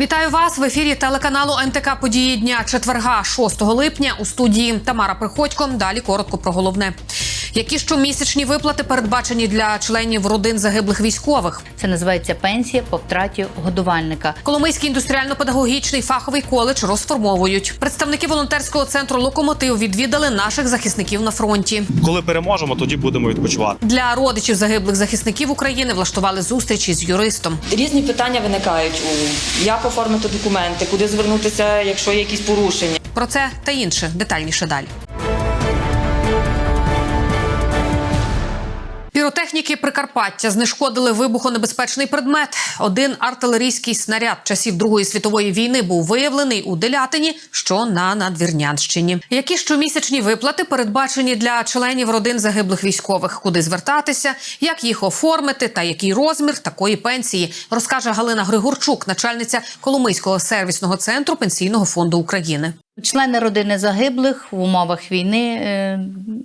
Вітаю вас в ефірі телеканалу НТК Події дня четверга, 6 липня. У студії Тамара Приходько. Далі коротко про головне. Які щомісячні виплати передбачені для членів родин загиблих військових? Це називається пенсія по втраті годувальника. Коломийський індустріально-педагогічний фаховий коледж розформовують. Представники волонтерського центру Локомотив відвідали наших захисників на фронті. Коли переможемо, тоді будемо відпочивати. Для родичів загиблих захисників України влаштували зустрічі з юристом. Різні питання виникають у як оформити документи, куди звернутися, якщо є якісь порушення. Про це та інше детальніше далі. Піротехніки Прикарпаття знешкодили вибухонебезпечний предмет. Один артилерійський снаряд часів Другої світової війни був виявлений у Делятині, що на Надвірнянщині. Які щомісячні виплати передбачені для членів родин загиблих військових? Куди звертатися, як їх оформити та який розмір такої пенсії, розкаже Галина Григорчук, начальниця Коломийського сервісного центру Пенсійного фонду України. Члени родини загиблих в умовах війни е,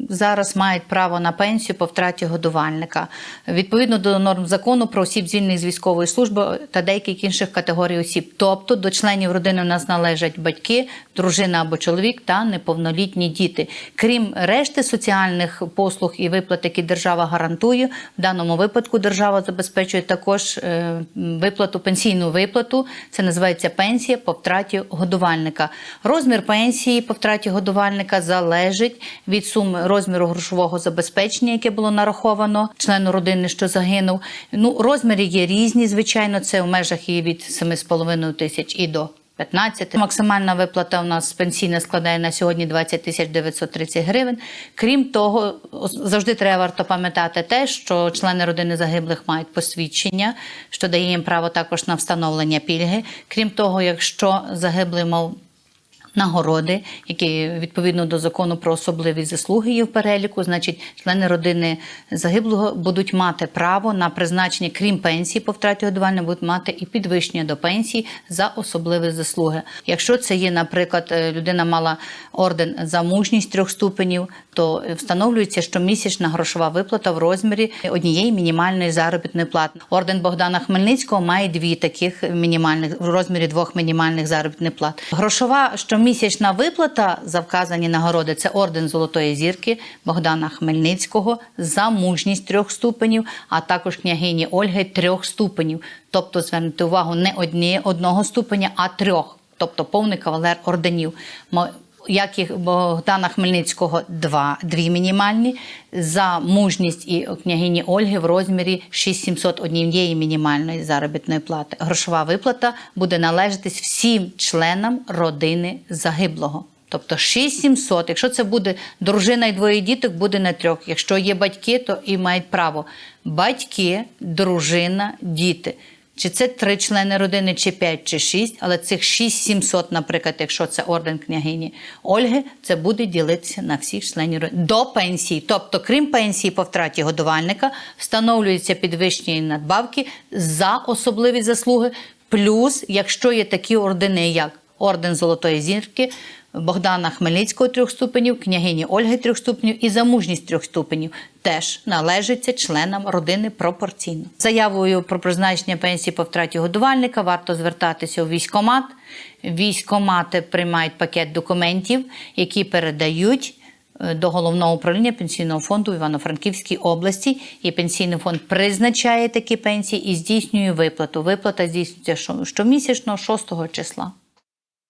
зараз мають право на пенсію по втраті годувальника відповідно до норм закону про осіб звільнених з військової служби та деяких інших категорій осіб. Тобто до членів родини у нас належать батьки, дружина або чоловік та неповнолітні діти. Крім решти соціальних послуг і виплат, які держава гарантує, в даному випадку держава забезпечує також е, виплату, пенсійну виплату. Це називається пенсія по втраті годувальника. Розмір пенсії по втраті годувальника залежить від суми розміру грошового забезпечення, яке було нараховано члену родини, що загинув. Ну, розміри є різні, звичайно, це в межах і від 7,5 тисяч і до 15. Максимальна виплата у нас пенсійна складає на сьогодні 20 тисяч 930 гривень. Крім того, завжди треба варто пам'ятати те, що члени родини загиблих мають посвідчення, що дає їм право також на встановлення пільги. Крім того, якщо загиблий мав нагороди, які відповідно до закону про особливі заслуги є в переліку, значить, члени родини загиблого будуть мати право на призначення, крім пенсії по втраті годування, будуть мати і підвищення до пенсії за особливі заслуги. Якщо це є, наприклад, е, людина мала орден за мужність трьох ступенів, то встановлюється щомісячна грошова виплата в розмірі однієї мінімальної заробітної плати. Орден Богдана Хмельницького має дві таких мінімальних в розмірі двох мінімальних заробітних плат. Грошова щомісячна виплата за вказані нагороди це орден Золотої зірки Богдана Хмельницького за мужність трьох ступенів, а також княгині Ольги трьох ступенів. Тобто звернути увагу не одні одного ступеня, а трьох, тобто повний кавалер орденів. Як їх Богдана Хмельницького два, дві мінімальні, за мужність і княгині Ольги в розмірі 6700 однієї мінімальної заробітної плати. Грошова виплата буде належатись всім членам родини загиблого. Тобто 6700, якщо це буде дружина і двоє діток, буде на трьох. Якщо є батьки, то і мають право. Батьки, дружина, діти. Чи це три члени родини, чи п'ять, чи шість, але цих 6700, наприклад, якщо це орден княгині Ольги, це буде ділитися на всіх членів родини до пенсії. Тобто, крім пенсії по втраті годувальника, встановлюються підвищені надбавки за особливі заслуги. Плюс, якщо є такі ордени, як орден Золотої зірки. Богдана Хмельницького трьох ступенів, княгині Ольги трьох ступенів і замужність трьох ступенів теж належиться членам родини пропорційно. Заявою про призначення пенсії по втраті годувальника варто звертатися у військкомат. Військкомати приймають пакет документів, які передають е, до головного управління пенсійного фонду в Івано-Франківській області. І пенсійний фонд призначає такі пенсії і здійснює виплату. Виплата здійснюється щомісячно 6 числа.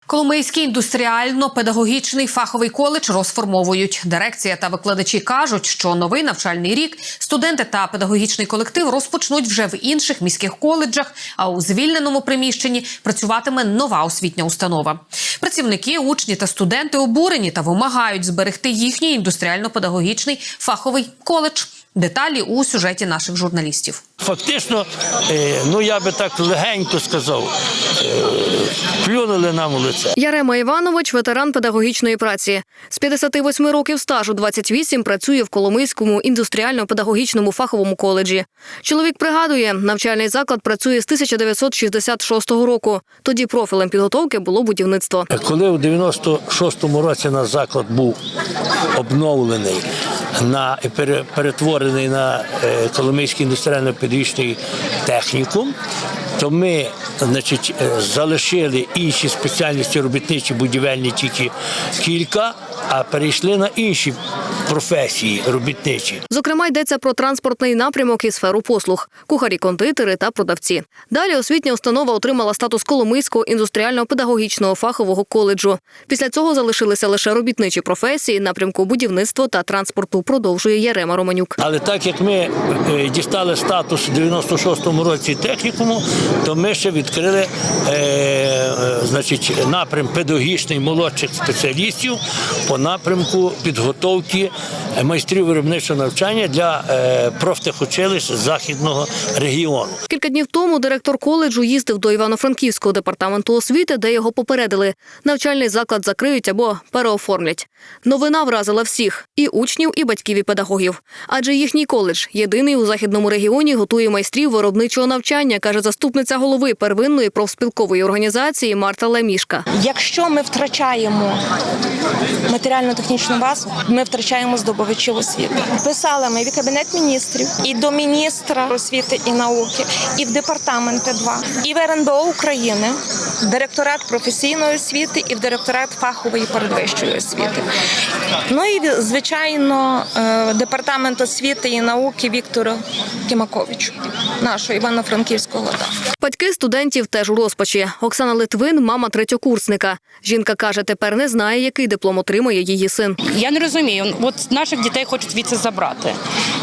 Коломийський індустріально-педагогічний фаховий коледж розформовують. Дирекція та викладачі кажуть, що новий навчальний рік студенти та педагогічний колектив розпочнуть вже в інших міських коледжах. А у звільненому приміщенні працюватиме нова освітня установа. Працівники, учні та студенти обурені та вимагають зберегти їхній індустріально-педагогічний фаховий коледж. Деталі у сюжеті наших журналістів. Фактично, е, ну я би так легенько сказав, плюнули нам у лице. Ярема Іванович, ветеран педагогічної праці. З 58 років стажу 28 працює в Коломийському індустріально-педагогічному фаховому коледжі. Чоловік пригадує, навчальний заклад працює з 1966 року. Тоді профілем підготовки було будівництво. Коли у 96-му році наш заклад був обновлений на і перетворений на е, Коломийський індустріально-педагогічний технікум, то ми значить, е, залишили інші спеціальності робітничі, будівельні тільки кілька, а перейшли на інші професії робітничі. Зокрема, йдеться про транспортний напрямок і сферу послуг, кухарі, кондитери та продавці. Далі освітня установа отримала статус Коломийського індустріально-педагогічного фахового коледжу. Після цього залишилися лише робітничі професії напрямку будівництва та транспорту. Продовжує Ярема Романюк. Але так як ми е, дістали статус у 96-му році технікуму, то ми ще відкрили е, е, значить, напрям педагогічний молодших спеціалістів по напрямку підготовки майстрів виробничого навчання для е, профтехучилищ західного регіону. Кілька днів тому директор коледжу їздив до Івано-Франківського департаменту освіти, де його попередили. Навчальний заклад закриють або переоформлять. Новина вразила всіх і учнів, і батьків, і педагогів. Адже їхній коледж єдиний у західному регіоні готує майстрів виробничого навчання, каже заступниця голови первинної профспілкової організації Марта Лемішка. Якщо ми втрачаємо матеріально-технічну базу, ми втрачаємо здобувачів освіти. Писали ми і в кабінет міністрів, і до міністра освіти і науки, і в департамент П2, і в РНБО України, в директорат професійної освіти і в директорат фахової передвищої освіти. Ну і звичайно, е, департамент освіти і науки Віктору Кімаковичу, нашого Івано-Франківського Батьки студентів теж у розпачі. Оксана Литвин, мама третьокурсника. Жінка каже, тепер не знає, який диплом отримає її син. Я не розумію. От наших дітей хочуть звідси забрати,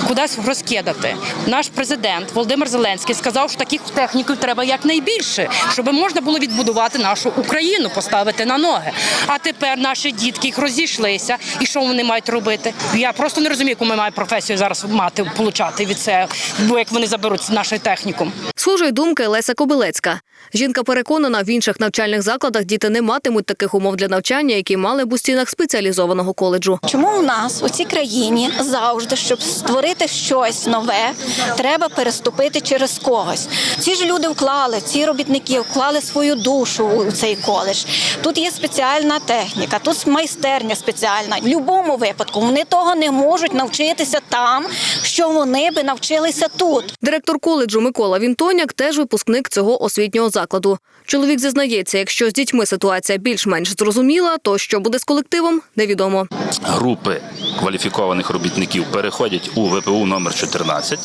кудись розкидати. Наш президент Володимир Зеленський сказав, що таких техніків треба якнайбільше, щоб можна було відбудувати нашу Україну, поставити на ноги. А тепер наші дітки їх розійшлися. І що вони мають робити? Я просто не розумію, яку ми маємо професію зараз мати получати від це, бо як вони заберуть наш технікум. Схожої думки Леся Кобилецька. Жінка переконана, в інших навчальних закладах діти не матимуть таких умов для навчання, які мали б у стінах спеціалізованого коледжу. Чому в нас у цій країні завжди, щоб створити щось нове, треба переступити через когось? Ці ж люди вклали, ці робітники вклали свою душу у цей коледж. Тут є спеціальна техніка, тут майстерня спеціальна. В будь-якому випадку вони того не можуть навчитися там, що вони би навчилися тут. Директор коледжу Микола Вінтоняк теж випускник цього освітнього закладу. Чоловік зізнається, якщо з дітьми ситуація більш-менш зрозуміла, то що буде з колективом, невідомо. групи кваліфікованих робітників переходять у ВПУ номер 14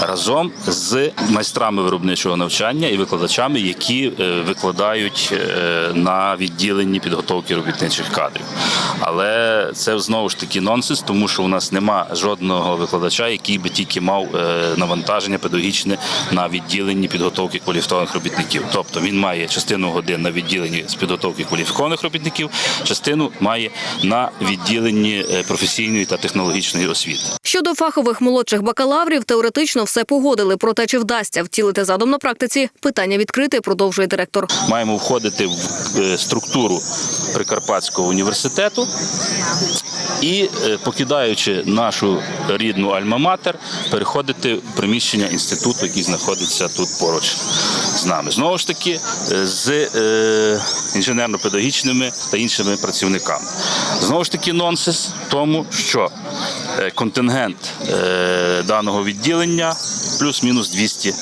разом з майстрами виробничого навчання і викладачами, які е, викладають е, на відділенні підготовки робітничих кадрів. Але це знову ж таки нонсенс, тому що у нас нема жодного викладача, який би тільки мав е, навантаження педагогічне на відділенні підготовки кваліфікованих робітників. Тобто він має частину годин на відділенні з підготовки кваліфікованих робітників, частину має на відділенні е, професійної та технологічної освіти. Щодо фахових молодших бакалаврів, теоретично все погодили. Проте чи вдасться втілити задум на практиці? Питання відкрите, продовжує директор. Маємо входити в е, структуру Прикарпатського університету і, е, покидаючи нашу рідну Альма-Матер, переходити в приміщення інституту, який знаходиться тут поруч з нами. Знову ж таки, з інженерно-педагогічними та іншими працівниками. Знову ж таки, нонсенс в тому, що е, контингент е, даного відділення плюс-мінус 200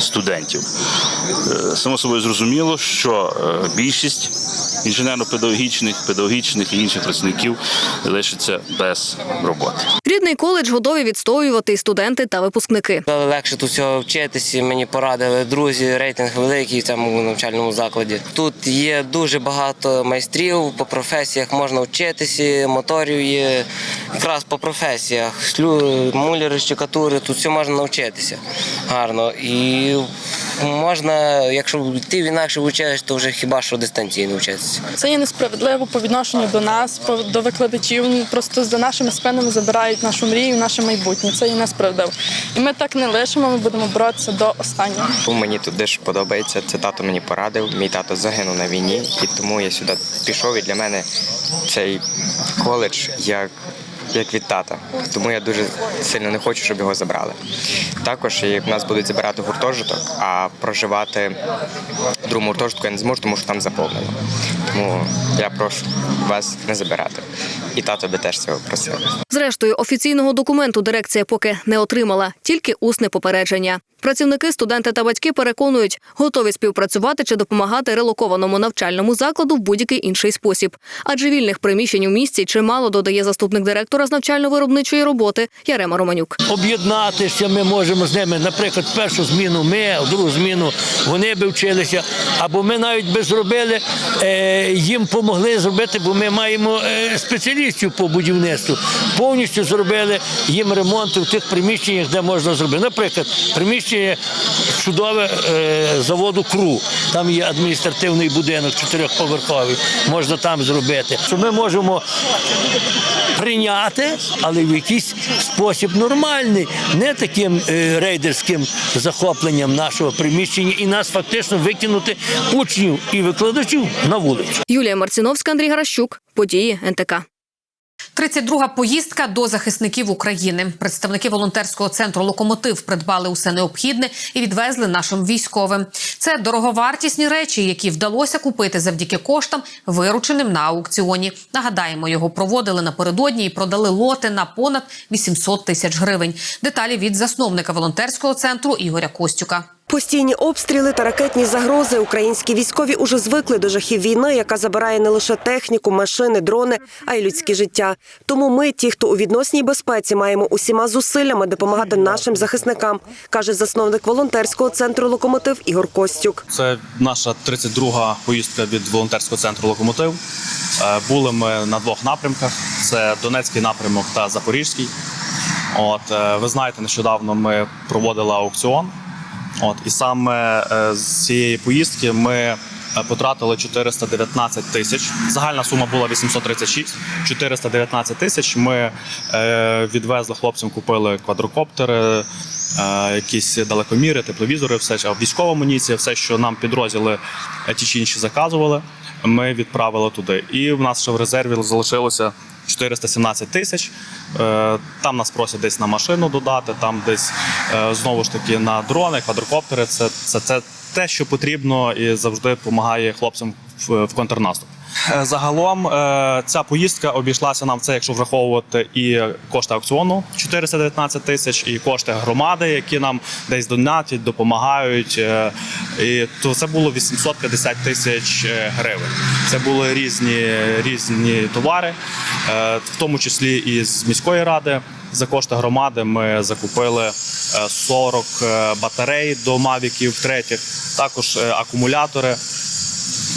студентів. Е, Само собою зрозуміло, що е, більшість інженерно-педагогічних, педагогічних і інших працівників лишиться без роботи. Рідний коледж готові відстоювати і студенти та випускники. Легше тут всього вчитися. Мені порадили друзі, рейтинг великий в цьому навчальному закладі. Тут є дуже багато майстрів по професіях, можна вчитися, моторів є якраз по професіях. Шлю, муляри, щекатури, тут все можна навчитися гарно. І можна, якщо йти в інакше училище, то вже хіба що дистанційно вчитися. Це є несправедливо по відношенню до нас, по- до викладачів. Просто за нашими спинами забирають нашу мрію, наше майбутнє. Це є несправедливо. І ми так не лишимо, ми будемо боротися до останнього. Мені тут дуже подобається. Це тато мені порадив. Мій тато загинув на війні, і тому я сюди пішов. І для мене цей коледж як. Як від тата, тому я дуже сильно не хочу, щоб його забрали. Також як нас будуть забирати гуртожиток, а проживати в другому гуртожитку я не зможу, тому що там заповнено. Тому я прошу вас не забирати. і тато би теж цього просив. Зрештою, офіційного документу дирекція поки не отримала, тільки усне попередження. Працівники, студенти та батьки переконують, готові співпрацювати чи допомагати релокованому навчальному закладу в будь-який інший спосіб. Адже вільних приміщень у місті чимало додає заступник директора з навчально-виробничої роботи Ярема Романюк. Об'єднатися ми можемо з ними, наприклад, першу зміну ми, другу зміну вони би вчилися, або ми навіть би зробили, е, їм помогли зробити, бо ми маємо е, спеціалістів по будівництву. Повністю зробили їм ремонт в тих приміщеннях, де можна зробити. Наприклад, приміщення чудове е, заводу КРУ. Там є адміністративний будинок чотирьохповерховий, можна там зробити. Що ми можемо прийняти, але в якийсь спосіб нормальний, не таким е, рейдерським захопленням нашого приміщення і нас фактично викинути учнів і викладачів на вулицю. Юлія Марциновська, Андрій Гаращук. Події НТК. 32-га поїздка до захисників України. Представники волонтерського центру Локомотив придбали усе необхідне і відвезли нашим військовим. Це дороговартісні речі, які вдалося купити завдяки коштам, вирученим на аукціоні. Нагадаємо, його проводили напередодні і продали лоти на понад 800 тисяч гривень. Деталі від засновника волонтерського центру Ігоря Костюка. Постійні обстріли та ракетні загрози. Українські військові уже звикли до жахів війни, яка забирає не лише техніку, машини, дрони, а й людське життя. Тому ми, ті, хто у відносній безпеці, маємо усіма зусиллями допомагати нашим захисникам, каже засновник волонтерського центру Локомотив Ігор Костюк. Це наша 32-га поїздка від волонтерського центру Локомотив. Е, Були ми на двох напрямках: це Донецький напрямок та Запорізький. От е, ви знаєте, нещодавно ми проводили аукціон. От і саме е, з цієї поїздки ми е, потратили 419 тисяч. Загальна сума була 836. 419 тисяч. Ми е, відвезли хлопцям, купили квадрокоптери, якісь далекоміри, тепловізори, все а військова амуніція, все, що нам підрозділи ті чи інші заказували. Ми відправили туди. І в нас ще в резерві залишилося 417 тисяч. Е, Там нас просять десь на машину додати, там десь е, знову ж таки на дрони, квадрокоптери. Це, це, це те, що потрібно і завжди допомагає хлопцям в, в контрнаступ. Е, Загалом е, ця поїздка обійшлася нам це, якщо враховувати і кошти аукціону 419 тисяч, і кошти громади, які нам десь донатять, допомагають. е, І то це було 850 тисяч гривень. Це були різні різні товари, в тому числі і з міської ради. За кошти громади ми закупили е, 40 е, батарей до мавіків третіх, також акумулятори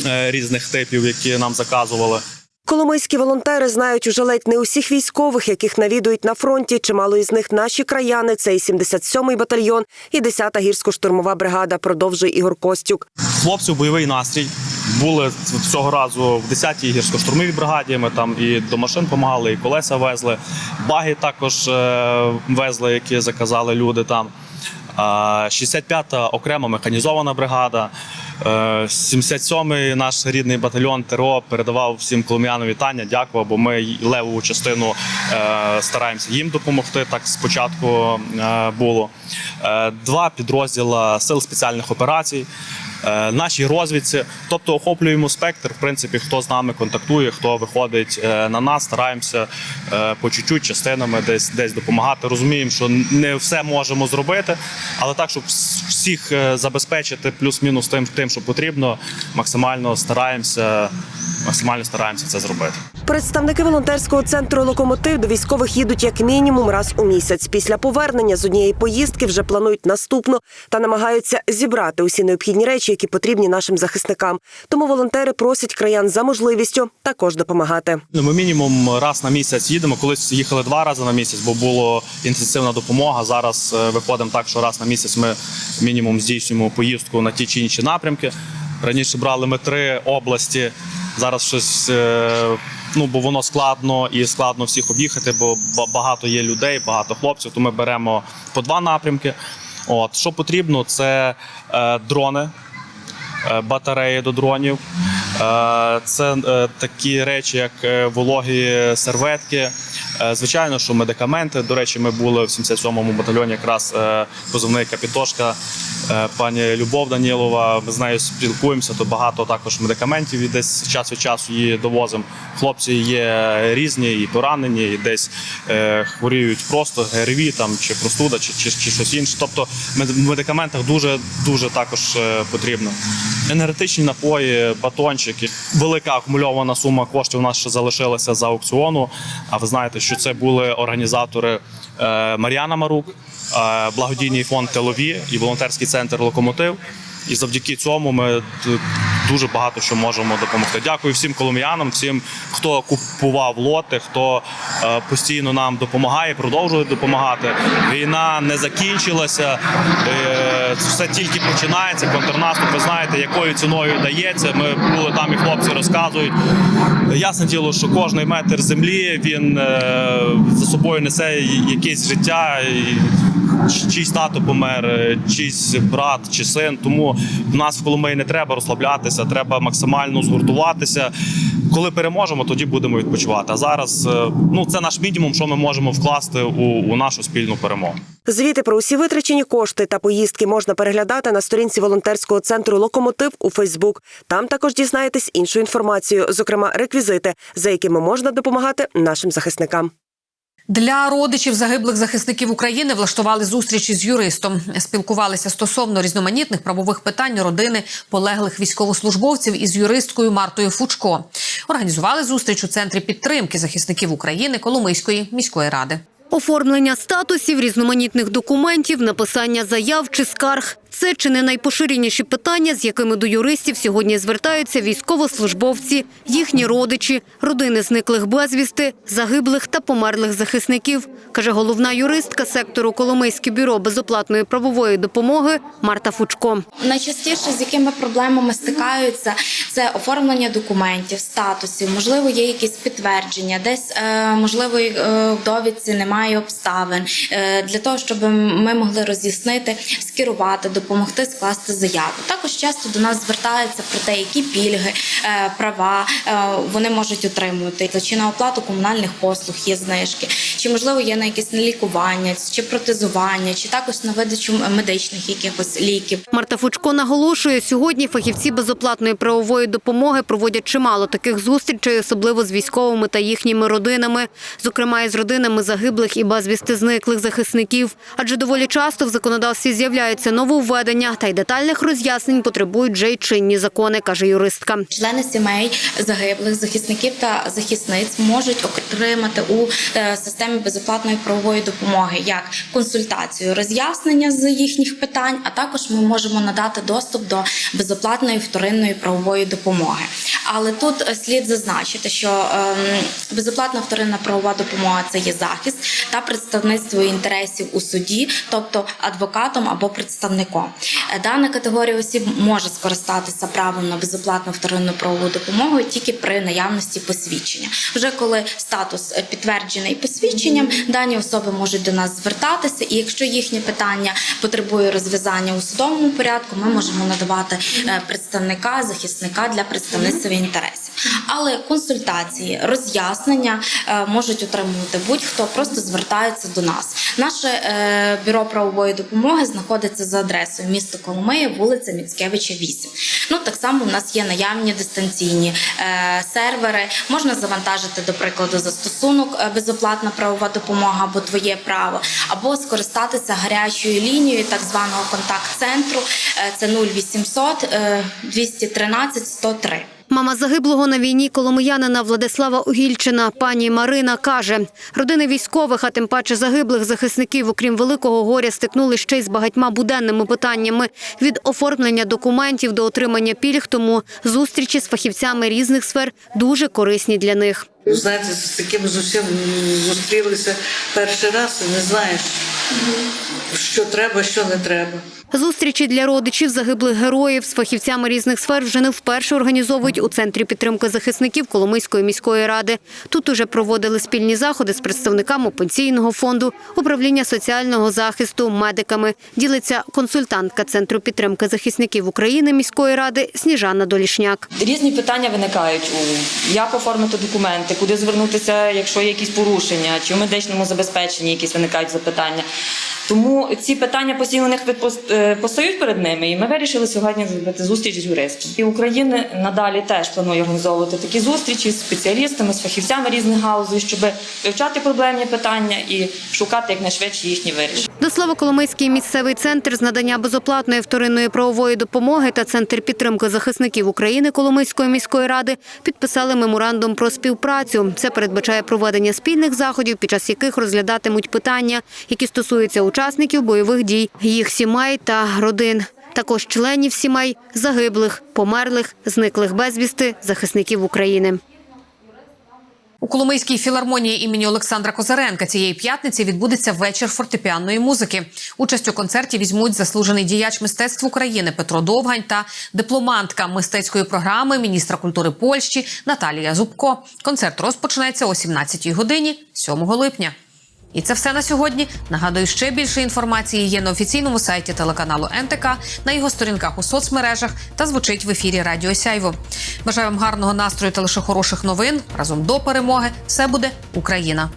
різних типів, які нам заказували. Коломийські волонтери знають уже ледь не усіх військових, яких навідують на фронті. Чимало із них наші краяни. Це і 77-й батальйон, і 10-та гірсько-штурмова бригада. Продовжує Ігор Костюк. Хлопців бойовий настрій. Були цього разу в 10-й гірсько-штурмовій бригаді. Ми там і до машин допомагали, і колеса везли. Баги також е, везли, які заказали люди там. Е, 65-та окрема механізована бригада. Е, 77-й наш рідний батальйон ТРО передавав всім колом'янам вітання. Дякую, бо ми леву частину е, стараємося їм допомогти. Так спочатку е, було. Е, Два підрозділа сил спеціальних операцій. Е, Нашій розвідці, тобто охоплюємо спектр. В принципі, хто з нами контактує, хто виходить е, на нас, стараємося е, по чуть-чуть частинами десь десь допомагати. Розуміємо, що не все можемо зробити, але так, щоб всіх забезпечити плюс-мінус тим, тим, що потрібно, максимально стараємося, максимально стараємося це зробити. Представники волонтерського центру Локомотив до військових їдуть як мінімум раз у місяць. Після повернення з однієї поїздки вже планують наступну та намагаються зібрати усі необхідні речі, які потрібні нашим захисникам. Тому волонтери просять краян за можливістю також допомагати. Ну, Ми мінімум раз на місяць їдемо. Колись їхали два рази на місяць, бо була інтенсивна допомога. Зараз е, виходимо так, що раз на місяць ми мінімум здійснюємо поїздку на ті чи інші напрямки. Раніше брали ми три області. Зараз щось е, ну бо воно складно і складно всіх об'їхати, бо багато є людей, багато хлопців. То ми беремо по два напрямки. От що потрібно, це е, дрони е, батареї до дронів. Е, Це е, такі речі, як е, вологі серветки. Звичайно, що медикаменти. До речі, ми були в 77-му батальйоні, якраз позивний капітошка. Е, пані Любов Данілова. Ми з нею спілкуємося. То багато також медикаментів і десь час від часу її довозимо. Хлопці є різні, і поранені, і десь е, хворіють просто ГРВІ там чи простуда, чи, чи, чи щось інше. Тобто в медикаментах дуже дуже також е, потрібно. Енергетичні напої, батончики. Велика акумульована сума коштів у нас ще залишилася за аукціону. А ви знаєте, що це були організатори Мар'яна Марук, благодійний фонд Телові і волонтерський центр Локомотив. І завдяки цьому ми дуже багато що можемо допомогти. Дякую всім коломіянам, всім, хто купував лоти, хто е, постійно нам допомагає, продовжує допомагати. Війна не закінчилася, е, все тільки починається. Контрнаступ, ви знаєте, якою ціною дається. Ми були там, і хлопці розказують. Ясне діло, що кожний метр землі він е, за собою несе якесь життя. Чийсь тато помер, е, чийсь брат чи син. Тому в нас в Коломиї не треба розслаблятися, треба максимально згуртуватися. Коли переможемо, тоді будемо відпочивати. А зараз е, ну це наш мінімум, що ми можемо вкласти у, у нашу спільну перемогу. Звіти про усі витрачені кошти та поїздки можна переглядати на сторінці волонтерського центру Локомотив у Фейсбук. Там також дізнаєтесь іншу інформацію, зокрема реквізити, за якими можна допомагати нашим захисникам. Для родичів загиблих захисників України влаштували зустрічі з юристом. Спілкувалися стосовно різноманітних правових питань родини полеглих військовослужбовців із юристкою Мартою Фучко. Організували зустріч у центрі підтримки захисників України Коломийської міської ради. Оформлення статусів, різноманітних документів, написання заяв чи скарг це чи не найпоширеніші питання, з якими до юристів сьогодні звертаються військовослужбовці, їхні родичі, родини зниклих безвісти, загиблих та померлих захисників, каже головна юристка сектору Коломийське бюро безоплатної правової допомоги Марта Фучко. Найчастіше з якими проблемами стикаються це оформлення документів, статусів, можливо, є якісь підтвердження, десь е, можливо е, в довідці немає обставин е, для того, щоб ми могли роз'яснити, скерувати, допомогти скласти заяву. Також часто до нас звертаються про те, які пільги, е, права е, вони можуть отримувати, чи на оплату комунальних послуг є знижки, чи можливо є на якесь на лікування, чи протезування, чи також на видачу медичних якихось ліків. Марта Фучко наголошує, сьогодні фахівці безоплатної правової допомоги проводять чимало таких зустрічей, особливо з військовими та їхніми родинами, зокрема із родинами загиблих і безвісти зниклих захисників. Адже доволі часто в законодавстві з'являються нововведення та й детальних роз'яснень потребують вже й чинні закони, каже юристка. Члени сімей загиблих захисників та захисниць можуть отримати у е, системі безоплатної правової допомоги як консультацію, роз'яснення з їхніх питань, а також ми можемо надати доступ до безоплатної вторинної правової допомоги. Але тут е, слід зазначити, що ем, безоплатна вторинна правова допомога це є захист та представництво інтересів у суді, тобто адвокатом або представником. Е, Дана категорія осіб може скористатися правом на безоплатну вторинну правову допомогу тільки при наявності посвідчення. Вже коли статус е, підтверджений посвідченням, дані особи можуть до нас звертатися, і якщо їхнє питання потребує розв'язання у судовому порядку, ми можемо надавати е, представника, захисника для представництва інтересів. Але консультації, роз'яснення можуть отримувати будь-хто, просто звертається до нас. Наше бюро правової допомоги знаходиться за адресою місто Коломия, вулиця Міцкевича, 8. Ну так само у нас є наявні дистанційні е, сервери. Можна завантажити, до прикладу, застосунок е, безоплатна правова допомога або твоє право, або скористатися гарячою лінією так званого контакт-центру. Е, це 0800 е, 213 103. Мама загиблого на війні коломиянина Владислава Угільчина, пані Марина, каже, родини військових, а тим паче загиблих захисників, окрім великого горя, стикнули ще й з багатьма буденними питаннями від оформлення документів до отримання пільг. Тому зустрічі з фахівцями різних сфер дуже корисні для них. Знаєте, з таким зовсім зустрілися перший раз і не знаєш, що треба, що не треба. Зустрічі для родичів загиблих героїв з фахівцями різних сфер вже не вперше організовують у центрі підтримки захисників Коломийської міської ради. Тут уже проводили спільні заходи з представниками пенсійного фонду, управління соціального захисту, медиками. Ділиться консультантка центру підтримки захисників України міської ради Сніжана Долішняк. Різні питання виникають у як оформити документи, куди звернутися, якщо є якісь порушення, чи в медичному забезпеченні якісь виникають запитання. Тому ці питання постійно у них е, постають перед ними, і ми вирішили сьогодні зробити зустріч з юристом. І Україна надалі теж планує організовувати такі зустрічі з спеціалістами, з фахівцями різних галузей, щоб вивчати проблемні питання і шукати якнайшвидше їхні вирішення. До слова, Коломийський місцевий центр з надання безоплатної вторинної правової допомоги та центр підтримки захисників України Коломийської міської ради підписали меморандум про співпрацю. Це передбачає проведення спільних заходів, під час яких розглядатимуть питання, які стосуються учасників бойових дій, їх сімей та родин. Також членів сімей загиблих, померлих, зниклих безвісти захисників України. У Коломийській філармонії імені Олександра Козаренка цієї п'ятниці відбудеться вечір фортепіанної музики. Участь у концерті візьмуть заслужений діяч мистецтв України Петро Довгань та дипломантка мистецької програми міністра культури Польщі Наталія Зубко. Концерт розпочнеться о 17-й годині 7 липня. І це все на сьогодні. Нагадую, ще більше інформації є на офіційному сайті телеканалу НТК, на його сторінках у соцмережах та звучить в ефірі Радіо Сяйво. Бажаю вам гарного настрою та лише хороших новин. Разом до перемоги. Все буде Україна.